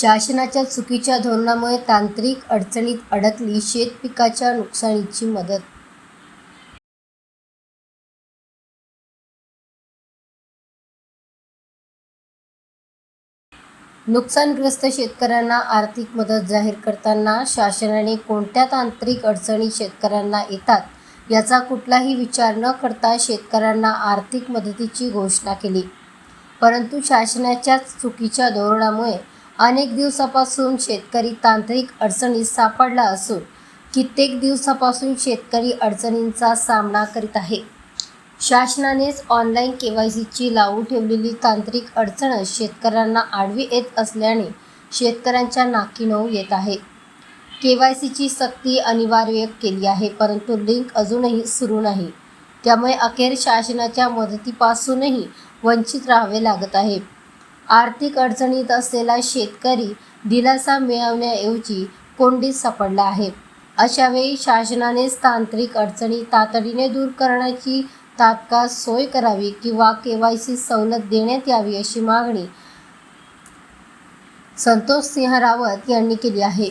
शासनाच्या चुकीच्या धोरणामुळे तांत्रिक अडचणीत अडकली शेतपिकाच्या नुकसानीची मदत. नुकसानग्रस्त शेतकऱ्यांना आर्थिक मदत जाहीर करताना शासनाने कोणत्या तांत्रिक अडचणी शेतकऱ्यांना येतात याचा कुठलाही विचार न करता शेतकऱ्यांना आर्थिक मदतीची घोषणा केली. परंतु शासनाच्याच चुकीच्या धोरणामुळे अनेक दिवसापासून शेतकरी तांत्रिक अडचणीत सापडला असून कित्येक दिवसापासून शेतकरी अडचणींचा सामना करीत आहे. शासनानेच ऑनलाईन के वाय सीची लावून ठेवलेली तांत्रिक अडचणच शेतकऱ्यांना आडवी येत असल्याने शेतकऱ्यांच्या नाकी नऊ येत आहे. के वाय सीची सक्ती अनिवार्य केली आहे परंतु लिंक अजूनही सुरू नाही. त्यामुळे अखेर शासनाच्या मदतीपासूनही वंचित राहावे लागत आहे. आर्थिक अडचणीत असलेला शेतकरी दिलासा मिळवण्याऐवजी कोंडीत सापडला आहे. अशावेळी शासनानेच तांत्रिक अडचणी तातडीने दूर करण्याची तात्काळ सोय करावी किंवा के वाय सी सवलत देण्यात यावी अशी मागणी संतोष सिंह रावत यांनी केली आहे.